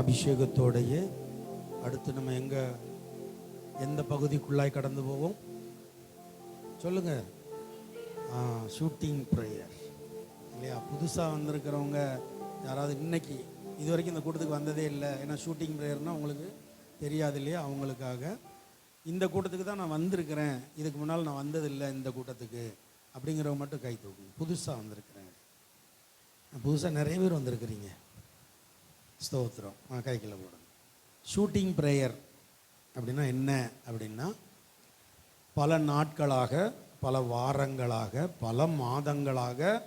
அபிஷேகத்தோடையே அடுத்து நம்ம எங்க எந்த பகுதிக்குள்ளாய் கடந்து போவோம்? சொல்லுங்க. ஷூட்டிங் ப்ரேயர் இல்லையா? புதுசாக வந்திருக்கிறவங்க யாராவது இன்னைக்கு இது வரைக்கும் இந்த கூட்டத்துக்கு வந்ததே இல்லை. ஏன்னா ஷூட்டிங் ப்ரேயர்னால் உங்களுக்கு தெரியாது இல்லையா? அவங்களுக்காக. இந்த கூட்டத்துக்கு தான் நான் வந்திருக்கிறேன். இதுக்கு முன்னால் நான் வந்ததில்லை இந்த கூட்டத்துக்கு. அப்படிங்கிறவங்க மட்டும் கை தூக்குங்க. புதுசாக வந்திருக்கிறேன். புதுசாக நிறைய பேர் வந்திருக்கிறீங்க. ஸ்தோத்திரம். ஆ கைக்கில் போடணும் ஷூட்டிங் ப்ரேயர் அப்படின்னா என்ன அப்படின்னா பல நாட்களாக பல வாரங்களாக பல மாதங்களாக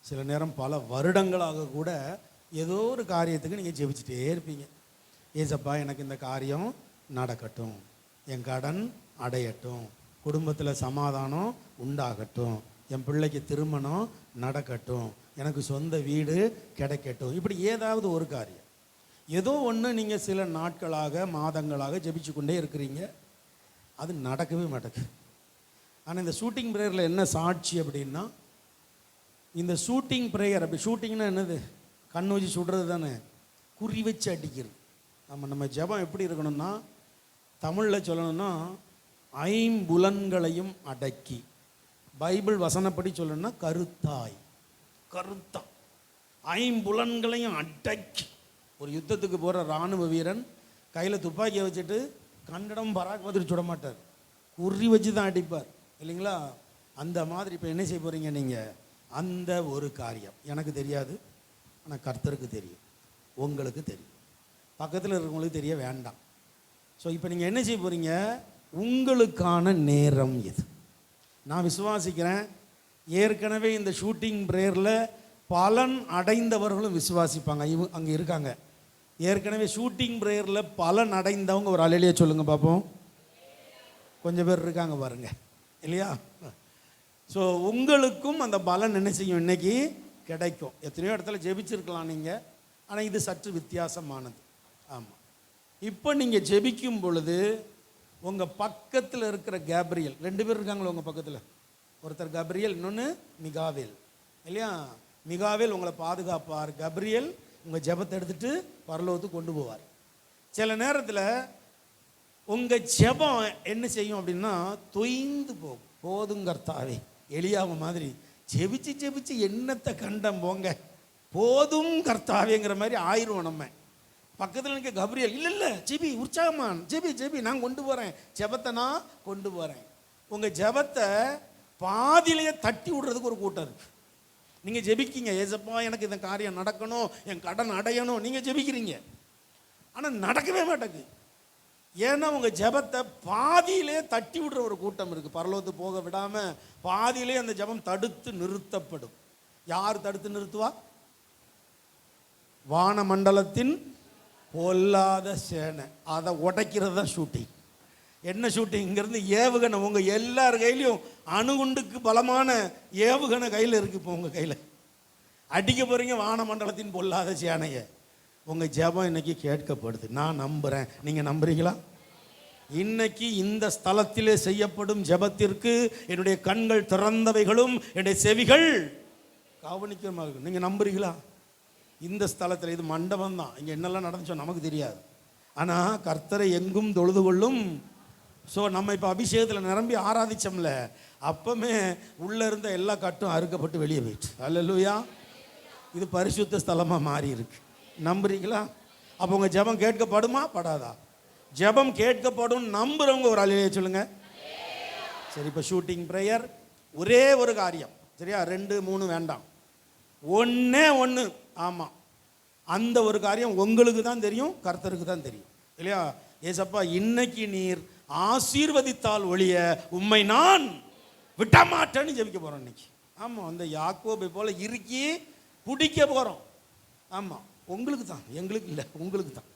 சில நேரம் பல வருடங்களாக கூட ஏதோ ஒரு காரியத்துக்கு நீங்கள் ஜெபிச்சுட்டே இருப்பீங்க. ஏசப்பா எனக்கு இந்த காரியம் நடக்கட்டும். என் கடன் அடையட்டும். குடும்பத்தில் சமாதானம் உண்டாகட்டும். என் பிள்ளைக்கு திருமணம் நடக்கட்டும். எனக்கு சொந்த வீடு கிடைக்கட்டும். இப்படி ஏதாவது ஒரு காரியம். ஏதோ ஒன்று நீங்கள் சில நாட்களாக மாதங்களாக ஜெபிச்சு கொண்டே இருக்கிறீங்க. அது நடக்கவே மாட்டேங்குது. ஆனால் இந்த ஷூட்டிங் ப்ரேயரில் என்ன சாட்சி அப்படின்னா இந்த ஷூட்டிங் ப்ரேயர் அப்படி ஷூட்டிங்னா என்னது? கண் வச்சு சுடுறது தானே? குறி வச்சு அடிக்கிறது. நம்ம நம்ம ஜெபம் எப்படி இருக்கணும்னா தமிழில் சொல்லணும்னா ஐம்புலன்களையும் அடக்கி. பைபிள் வசனப்படி சொல்லணும்னா கருத்தாய். கருத்தா. ஐம்புலன்களையும் அடக்கி. ஒரு யுத்தத்துக்கு போகிற இராணுவ வீரன் கையில் துப்பாக்கியை வச்சுட்டு கன்னடம் பராக் பதில் சுட மாட்டார் குறி வச்சு தான் அடிப்பார். இல்லைங்களா? அந்த மாதிரி இப்போ என்ன செய்ய போகிறீங்க நீங்கள் அந்த ஒரு காரியம். எனக்கு தெரியாது. ஆனால் கர்த்தருக்கு தெரியும். உங்களுக்கு தெரியும். பக்கத்தில் இருக்கிறவங்களுக்கு தெரிய வேண்டாம். ஸோ இப்போ நீங்கள் என்ன செய்ய போகிறீங்க உங்களுக்கான நேரம் இது. நான் விசுவாசிக்கிறேன். ஏற்கனவே இந்த ஷூட்டிங் ப்ரேயரில் பலன் அடைந்தவர்களும் விசுவாசிப்பாங்க. இவ அங்கே இருக்காங்க. ஏற்கனவே ஷூட்டிங் ப்ரேயரில் பலன் அடைந்தவங்க ஒரு அலையிலேயே சொல்லுங்கள் பார்ப்போம் கொஞ்சம் பேர் இருக்காங்க பாருங்க. இல்லையா? ஸோ உங்களுக்கும் அந்த பலன் என்ன செய்யும்? இன்னைக்கு கிடைக்கும். எத்தனையோ இடத்துல ஜெபிச்சிருக்கலாம் நீங்கள் ஆனால் இது சற்று வித்தியாசமானது. ஆமாம் இப்போ நீங்கள் ஜெபிக்கும் பொழுது உங்கள் பக்கத்தில் இருக்கிற கேப்ரியல் ரெண்டு பேர் இருக்காங்களோ உங்கள் பக்கத்தில்? ஒருத்தர் கப்ரியல் இன்னொன்று மிகாவேல். இல்லையா? மிகாவேல் உங்களை பாதுகாப்பார். கப்ரியல் உங்கள் ஜெபத்தை எடுத்துட்டு பரலோகத்துக்கு கொண்டு போவார். சில நேரத்தில் உங்கள் ஜெபம் என்ன செய்யும் அப்படின்னா தொய்ந்து போகும். போதுங்கர்த்தாவே எளியாவ மாதிரி ஜெபிச்சு ஜெபிச்சு என்னத்தை கண்டம் போங்க. போதும் கர்த்தாவேங்கிற மாதிரி ஆயிரும் நம்ம. பக்கத்தில் இருக்க கபரியல் இல்லை இல்லை ஜெபி உற்சாகமான் ஜெபி ஜெபி நான் கொண்டு போகிறேன் ஜெபத்தை நான் கொண்டு போகிறேன் உங்கள் ஜெபத்தை பாதியிலேயே தட்டி விடுறதுக்கு ஒரு கூட்டம் இருக்குது நீங்கள் ஜெபிக்கீங்க ஏசப்பா எனக்கு இந்த காரியம் நடக்கணும் என் கடன் அடையணும். நீங்கள் ஜெபிக்கிறீங்க. ஆனால் நடக்கவே மாட்டேங்குது. ஏன்னா உங்கள் ஜெபத்தை பாதியிலே தட்டி விடுற ஒரு கூட்டம் இருக்குது பரலோத்து போக விடாமல் பாதியிலே அந்த ஜெபம் தடுத்து நிறுத்தப்படும். யார் தடுத்து நிறுத்துவா? வானமண்டலத்தின் பொல்லாத சேனை. அதை உடைக்கிறது தான் ஷூட்டிங் என்ன ஷூட்டிங் இங்கேருந்து ஏவுகணை. உங்கள் எல்லார் கையிலையும் அணுகுண்டுக்கு பலமான ஏவுகணை கையில் இருக்குது இப்போ உங்கள் கையில். அடிக்க போகிறீங்க வானமண்டலத்தின் பொல்லாத சேனையை. உங்கள் ஜெபம் இன்றைக்கி கேட்கப்படுது. நான் நம்புகிறேன் நீங்கள் நம்புறீங்களா? இன்னைக்கு இந்த ஸ்தலத்திலே செய்யப்படும் ஜெபத்திற்கு என்னுடைய கண்கள் திறந்தவைகளும் என்னுடைய செவிகள் கவனிக்கிறமாக இருக்கும் நீங்கள் நம்புறீங்களா? இந்த ஸ்தலத்தில் இது மண்டபம் தான் இங்கே என்னெல்லாம் நடந்துச்சோ நமக்கு தெரியாது. ஆனால் கர்த்தரை எங்கும் தொழுது கொள்ளும் ஸோ நம்ம இப்போ அபிஷேகத்தில் நிரம்பி ஆராதிச்சோம்ல அப்பமே உள்ளே இருந்த எல்லா கட்டும் அறுக்கப்பட்டு வெளியே போயிடுச்சு. அல்லேலூயா. இது பரிசுத்த ஸ்தலமாக மாறி இருக்கு. நம்புறீங்களா? அப்போ உங்கள் ஜெபம் கேட்கப்படுமா? படாதா. ஜெபம் கேட்கப்படும் நம்புறவங்க ஒரு அலையிலே சொல்லுங்க. சரி இப்போ ஷூட்டிங் ப்ரேயர் ஒரே ஒரு காரியம். சரியா? ரெண்டு மூணு வேண்டாம். ஒன்றே ஒன்று ஆமாம் அந்த ஒரு காரியம் உங்களுக்கு தான் தெரியும் கர்த்தருக்கு தான் தெரியும். இல்லையா? ஏசப்பா இன்னைக்கு நீர் ஆசீர்வதித்தால் ஒழிய உம்மை நான் விட்டமாட்டேன்னு ஜெபிக்க போகிறோம் இன்னைக்கு. ஆமாம் அந்த யாக்கோபை போல் இறுக்கி பிடிக்க போகிறோம் ஆமாம் உங்களுக்கு தான். எங்களுக்கு இல்லை உங்களுக்கு தான்.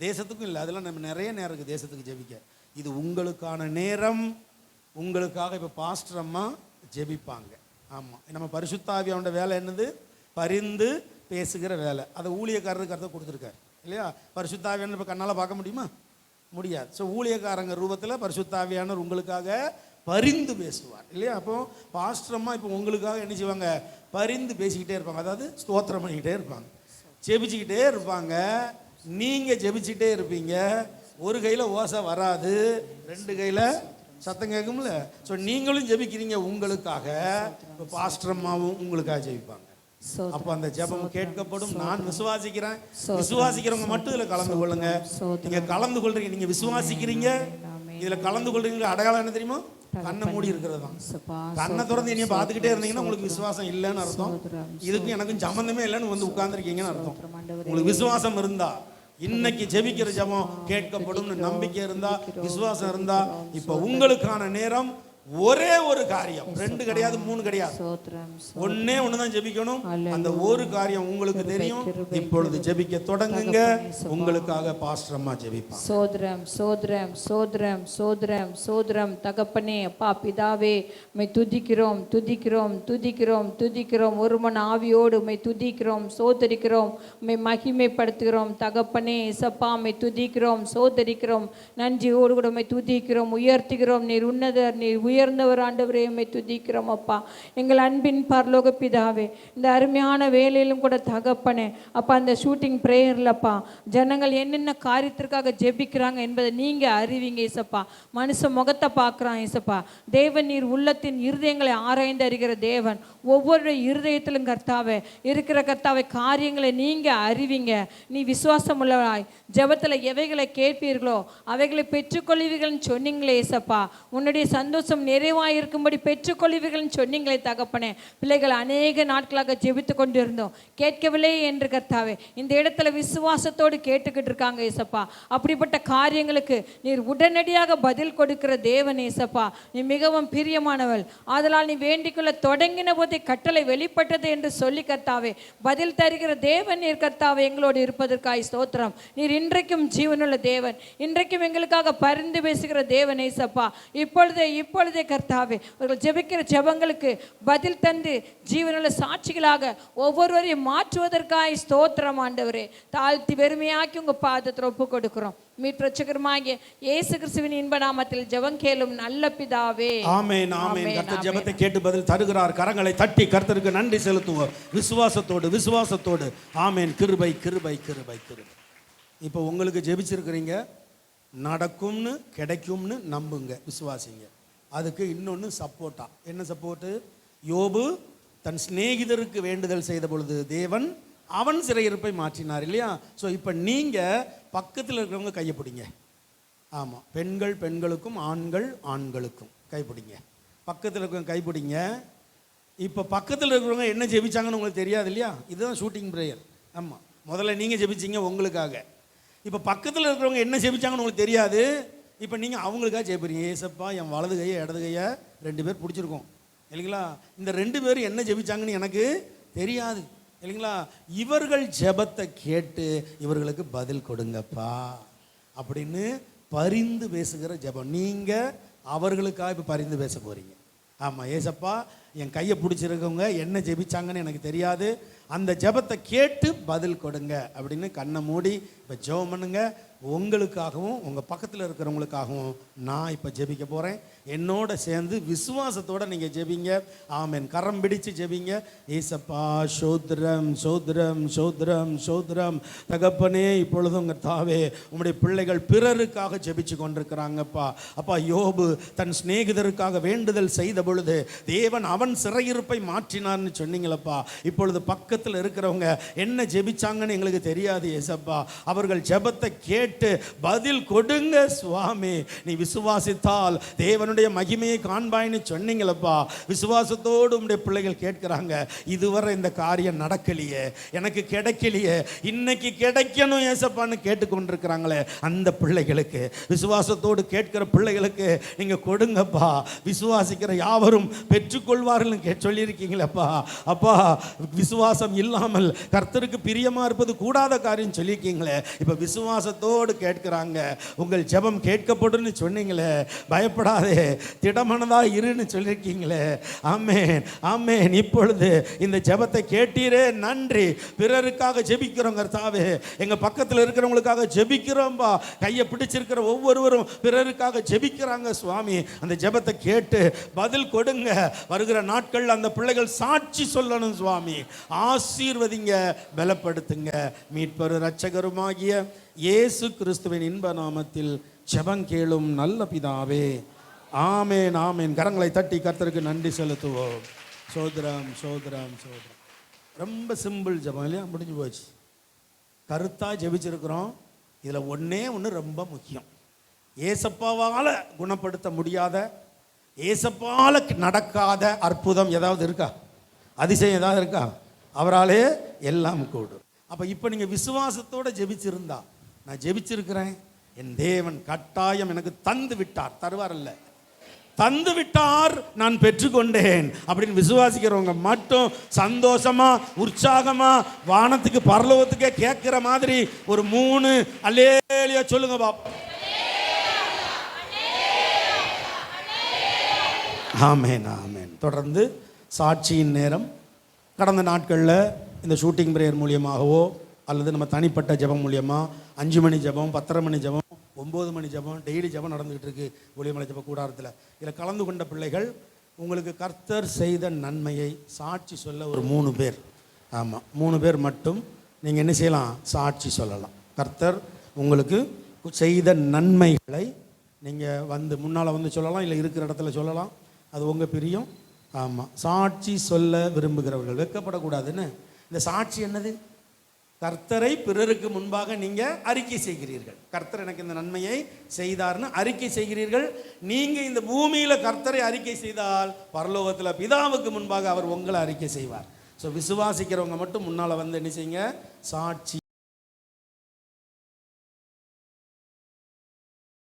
தேசத்துக்கும் இல்லை அதெல்லாம் நம்ம நிறைய நேரம் இருக்குது தேசத்துக்கு ஜெபிக்க. இது உங்களுக்கான நேரம். உங்களுக்காக இப்போ பாஸ்டர் அம்மா ஜெபிப்பாங்க. ஆமாம் நம்ம பரிசுத்தாவியோட வேலை என்னது? பரிந்து பேசுகிற வேலை. அதை ஊழியக்காரருக்கு அர்த்தம் கொடுத்துருக்காரு. இல்லையா? பரிசுத்தாவியான்னு இப்போ கண்ணால் பார்க்க முடியுமா? முடியாது. ஸோ ஊழியக்காரங்க ரூபத்தில் பரிசுத்தாவியானவர் உங்களுக்காக பரிந்து பேசுவார். இல்லையா? அப்போ பாஸ்டரம்மா இப்போ உங்களுக்காக என்ன செய்வாங்க? பரிந்து பேசிக்கிட்டே இருப்பாங்க. அதாவது ஸ்தோத்திரம் பண்ணிக்கிட்டே இருப்பாங்க. ஜெபிச்சுக்கிட்டே இருப்பாங்க. நீங்கள் ஜெபிச்சுட்டே இருப்பீங்க. ஒரு கையில் ஓசை வராது. ரெண்டு கையில் சத்தம் கேட்கும்ல? ஸோ நீங்களும் ஜெபிக்கிறீங்க உங்களுக்காக. இப்போ பாஸ்டர் உங்களுக்காக ஜெபிப்பாங்க. அப்போ அந்த ஜெபம் கேட்கப்படும். நான் விசுவாசிக்கிறேன். விசுவாசிக்கிறவங்க மட்டும் இதுல கலந்து கொள்ளுங்க. நீங்க கலந்து கொள்றீங்க. நீங்க விசுவாசிக்கிறீங்க. இதுல கலந்து கொள்றீங்க. அடையாளம் என்ன தெரியுமா? கண்ணை மூடி இருக்கிறது தான். கண்ணை திறந்து என்னைய பார்த்துக்கிட்டே இருந்தீங்கன்னா உங்களுக்கு விசுவாசம் இல்லைன்னு அர்த்தம். இதுக்கும் எனக்கும் சம்பந்தமே இல்லைன்னு வந்து உட்கார்ந்துருக்கீங்கன்னு அர்த்தம். உங்களுக்கு விசுவாசம் இருந்தா இன்னைக்கு ஜெபிக்கிற ஜெபம் கேட்கப்படும்னு நம்பிக்கை இருந்தா விசுவாசம் இருந்தா இப்ப உங்களுக்கான நேரம் ஒரே ஒரு காரியம். ரெண்டு கிடையாது மூணு கிடையாது. ஒண்ணே ஒண்ணுதான் ஜெபிக்கணும். அந்த ஒரு காரியம் உங்களுக்கு தெரியும். இப்பொழுது ஜெபிக்க தொடங்குங்க. உங்களுக்காக பாஸ்டர் அம்மா ஜெபிப்பாங்க. சோதரம் சோதரம் சோதரம் சோதரம் சோதரம் தகப்பனே அப்பா பிதாவே உம்மை துதிக்கிறோம் துதிக்கிறோம் துதிக்கிறோம் துதிக்கிறோம். ஒரு மன ஆவியோடு உம்மை துதிக்கிறோம் சோதரிக்கிறோம் உம்மை மகிமைப்படுத்துகிறோம். தகப்பனே இசப்பா உம்மை துதிக்கிறோம் சோதரிக்கிறோம் நன்றியோடு கூட உம்மை துதிக்கிறோம் உயர்த்துகிறோம். நீர் உன்னதர் நீர் உயர்ந்தவர் ஆண்டவரே உண்மை துதிக்கிறோம் அப்பா. எங்கள் அன்பின் பரலோக பிதாவே இந்த அருமையான வேலையிலும் கூட தகப்பனே அப்பா அந்த ஷூட்டிங் ப்ரேயர்லப்பா ஜனங்கள் என்னென்ன காரியத்திற்காக ஜெபிக்கிறாங்க என்பதை நீங்க அறிவிங்க இசப்பா மனுஷ முகத்தை பார்க்குறான் இசப்பா தேவன் நீர் உள்ளத்தின் இருதயங்களை ஆராய்ந்து அறிகிற தேவன். ஒவ்வொரு இருதயத்திலும் கர்த்தாவே இருக்கிற கர்த்தாவை காரியங்களை நீங்க அறிவிங்க. நீ விசுவாசம் உள்ளவராய் ஜபத்தில் எவைகளை கேட்பீர்களோ அவைகளை பெற்றுக்கொள்வீர்கள்னு சொன்னீங்களே இசப்பா உன்னுடைய சந்தோஷம் நிறைவாக இருக்கும்படி பெற்றுக்கொள்வீர்கள்னு சொன்னீங்களே தகப்பனே. பிள்ளைகள் அநேக நாட்களாக ஜெபித்து கொண்டிருந்தோம். கேட்கவில்லை என்று கர்த்தாவே. இந்த இடத்துல விசுவாசத்தோடு கேட்டுக்கிட்டு இருக்காங்க ஏசப்பா. அப்படிப்பட்ட காரியங்களுக்கு நீர் உடனடியாக பதில் கொடுக்கிற தேவன் ஏசப்பா. நீ மிகவும் பிரியமானவள். அதனால் நீ வேண்டிக்கொள்ள தொடங்கின போதே கட்டளை வெளிப்பட்டது என்று சொல்லி கர்த்தாவே. பதில் தருகிற தேவன் நீர் கர்த்தாவே எங்களோடு இருப்பதற்காய் ஸ்தோத்திரம். நீர் இன்றைக்கும் ஜீவனுள்ள தேவன். இன்றைக்கும் எங்களுக்காக பரிந்து பேசுகிற தேவன் ஏசப்பா. இப்பொழுது இப்பொழுது கர்த்தாவே அவர்கள் ஜெபிக்கிற ஜெபங்களுக்கு பதில் தந்து ஜீவனுள்ள சாட்சிகளாக ஒவ்வொருவரையும் மாற்றுவதற்காய் ஸ்தோத்திரம் ஆண்டவரே. தாழ்த்தி வெறுமையாக்கி உங்க பாதத்தில் ஒப்பு கொடுக்கிறோம் மீட்பரட்சகருமாகிய இயேசு கிறிஸ்துவின் இன்ப நாமத்தில் ஜெபம் கேளும் நல்ல பிதாவே. ஆமென் ஆமென். கர்த்தர். ஜெபத்தை கேட்டு பதில் தருகிறார். கரங்களை தட்டி கர்த்தருக்கு நன்றி செலுத்துவோம் விசுவாசத்தோடு விசுவாசத்தோடு. ஆமென். கிருபை கிருபை கிருபை கிருபை. இப்போ உங்களுக்கு ஜெபிச்சிருக்கிறீங்க. நடக்கும்னு கிடைக்கும்னு நம்புங்க. விசுவாசிங்க. அதுக்கு இன்னொன்று சப்போர்ட்டா என்ன சப்போர்ட்டு யோபு தன் சிநேகிதருக்கு வேண்டுதல் செய்த பொழுது தேவன் அவன் சிறையிருப்பை மாற்றினார் இல்லையா? ஸோ இப்போ நீங்கள் பக்கத்தில் இருக்கிறவங்க கையப்பிடிங்க ஆமாம் பெண்கள் பெண்களுக்கும் ஆண்கள் ஆண்களுக்கும் கைப்பிடிங்க பக்கத்தில் இருக்கிறவங்க கைப்பிடிங்க இப்போ பக்கத்தில் இருக்கிறவங்க என்ன ஜெபிச்சாங்கன்னு உங்களுக்கு தெரியாது இல்லையா? இதுதான் ஷூட்டிங் ப்ரேயர் ஆமாம் முதல்ல நீங்கள் ஜெபிச்சீங்க உங்களுக்காக. இப்போ பக்கத்தில் இருக்கிறவங்க என்ன ஜெபிச்சாங்கன்னு உங்களுக்கு தெரியாது. இப்போ நீங்கள் அவங்களுக்காக ஜெபிக்கிறீங்க ஏசப்பா என் வலது கையை இடது கையை ரெண்டு பேர் பிடிச்சிருக்கோம். இல்லைங்களா? இந்த ரெண்டு பேரும் என்ன ஜெபிச்சாங்கன்னு எனக்கு தெரியாது. இல்லைங்களா? இவர்கள் ஜெபத்தை கேட்டு இவர்களுக்கு பதில் கொடுங்கப்பா. அப்படின்னு பரிந்து பேசுகிற ஜெபம். நீங்கள் அவர்களுக்காக இப்போ பரிந்து பேச போகிறீங்க ஆமாம் ஏசப்பா என் கையை பிடிச்சிருக்கவங்க என்ன ஜெபிச்சாங்கன்னு எனக்கு தெரியாது. அந்த ஜெபத்தை கேட்டு பதில் கொடுங்க அப்படின்னு கண்ணை மூடி இப்போ ஜெபம் பண்ணுங்க. உங்களுக்காகவும் உங்கள் பக்கத்தில் இருக்கிறவங்களுக்காகவும் நான் இப்போ ஜெபிக்க போகிறேன் என்னோட சேர்ந்து விசுவாசத்தோடு நீங்கள் ஜெபிங்க. ஆமென். கரம் பிடிச்சு ஜெபிங்க. ஏசப்பா சோத்ரம் சோத்ரம் சோத்ரம் சோத்ரம் தகப்பனே இப்பொழுது உங்கள் தாவே உங்களுடைய பிள்ளைகள் பிறருக்காக ஜெபிச்சு கொண்டிருக்கிறாங்கப்பா. அப்பா யோபு தன் சிநேகிதருக்காக வேண்டுதல் செய்த பொழுது தேவன் அவன் சிறையிருப்பை மாற்றினார்னு சொன்னீங்களப்பா. இப்பொழுது பக்கத்தில் இருக்கிறவங்க என்ன ஜெபிச்சாங்கன்னு எங்களுக்கு தெரியாது ஏசப்பா. அவர்கள் ஜெபத்தை கேட்டு பதில் கொடுங்க சுவாமி. நீ விசுவாசித்தால் தேவனுடைய மகிமையை காண்பாய்ன்னு சொன்னீங்களப்பா. விசுவாசத்தோடு உம்முடைய பிள்ளைகள் கேட்கிறாங்க இதுவரை இந்த காரியம் நடக்கலையே. எனக்கு கிடைக்கலையே. இன்னைக்கு கிடைக்கணும் ஏசப்பான்னு கேட்டுக்கொண்டிருக்கிறாங்களே. அந்த பிள்ளைகளுக்கு விசுவாசத்தோடு கேட்கிற பிள்ளைகளுக்கு நீங்கள் கொடுங்கப்பா. விசுவாசிக்கிற யாவரும் பெற்றுக்கொள்வார்கள் சொல்லியிருக்கீங்களப்பா. அப்பா விசுவாசம் இல்லாமல் கர்த்தருக்கு பிரியமா இருப்பது கூடாத காரியம் சொல்லியிருக்கீங்களே. இப்ப விசுவாசத்தோடு கேட்கிறாங்க. உங்கள் ஜெபம் கேட்கப்படும்னு சொன்னீங்களே. பயப்படாதே. திடமனதா இருன்னு சொல்லியிருக்கீங்களே. ஆமேன். ஆமேன். இப்பொழுது இந்த ஜெபத்தை கேட்டீரே. நன்றி. பிறருக்காக ஜெபிக்கிறோம் கர்த்தாவே. எங்க பக்கத்தில் இருக்கிறவங்களுக்காக ஜெபிக்கிறோம்பா. கையை பிடிச்சிருக்கிற ஒவ்வொருவரும் பிறருக்காக ஜெபிக்கிறாங்க சுவாமி. அந்த ஜெபத்தை கேட்டு பதில் கொடுங்க. வருகிற நாட்கள் அந்த பிள்ளைகள் சாட்சி சொல்லணும் சுவாமி. ஆ ஆசீர்வதிங்க பலப்படுத்துங்க. மீட்பரு இரட்சகருமாகிய இயேசு கிறிஸ்துவின் இன்ப நாமத்தில் செபங்கேளும் நல்ல பிதாவே. ஆமேன் ஆமேன். கரங்களை தட்டி கர்த்தருக்கு நன்றி செலுத்துவோம். சோதரம் சோதரம் சோதரம். ரொம்ப சிம்பிள் ஜபம் இல்லையா? முடிஞ்சு போச்சு. கருத்தாக ஜெபிச்சிருக்கிறோம். இதில் ஒன்றே ஒன்று ரொம்ப முக்கியம். ஏசப்பாவால் குணப்படுத்த முடியாத ஏசப்பால நடக்காத அற்புதம் ஏதாவது இருக்கா? அதிசயம் ஏதாவது இருக்கா? அவராலே எல்லாம் கூடும். அப்போ இப்போ நீங்கள் விசுவாசத்தோடு ஜெபிச்சிருந்தா நான் ஜெபிச்சிருக்கிறேன். என் தேவன் கட்டாயம் எனக்கு தந்து விட்டார். தருவார் அல்ல. தந்து விட்டார் நான் பெற்றுக்கொண்டேன். அப்படின்னு விசுவாசிக்கிறவங்க மட்டும் சந்தோஷமா உற்சாகமா வானத்துக்கு பரலோகத்துக்கே கேட்கிற மாதிரி ஒரு மூணு அல்லேலியா சொல்லுங்க பாப்பா ஆமேன் ஆமேன். தொடர்ந்து சாட்சியின் நேரம். கடந்த நாட்களில் இந்த ஷூட்டிங் பிரேயர் மூலியமாகவோ அல்லது நம்ம தனிப்பட்ட ஜெபம் மூலியமாக அஞ்சு மணி ஜெபம் பத்தரை மணி ஜெபம் ஒம்பது மணி ஜெபம் டெய்லி ஜெபம் நடந்துகிட்டு இருக்கு ஒளிமலை ஜெப கூடாரத்தில். இதில் கலந்து கொண்ட பிள்ளைகள் உங்களுக்கு கர்த்தர் செய்த நன்மையை சாட்சி சொல்ல ஒரு மூணு பேர். ஆமாம் மூணு பேர் மட்டும். நீங்கள் என்ன செய்யலாம்? சாட்சி சொல்லலாம். கர்த்தர் உங்களுக்கு செய்த நன்மைகளை நீங்கள் வந்து முன்னால் வந்து சொல்லலாம் இல்லை இருக்கிற இடத்துல சொல்லலாம். அது உங்கள் பிரியம். ஆமாம் சாட்சி சொல்ல விரும்புகிறவர்கள். வெக்கப்படக்கூடாதுன்னு இந்த சாட்சி என்னது? கர்த்தரை பிறருக்கு முன்பாக நீங்கள் அறிக்கை செய்கிறீர்கள். கர்த்தர் எனக்கு இந்த நன்மையை செய்தார்னு அறிக்கை செய்கிறீர்கள். நீங்கள் இந்த பூமியில் கர்த்தரை அறிக்கை செய்தால் பரலோகத்தில் பிதாவுக்கு முன்பாக அவர் உங்களை அறிக்கை செய்வார். ஸோ விசுவாசிக்கிறவங்க மட்டும் முன்னால் வந்து என்ன செய்யுங்க? சாட்சி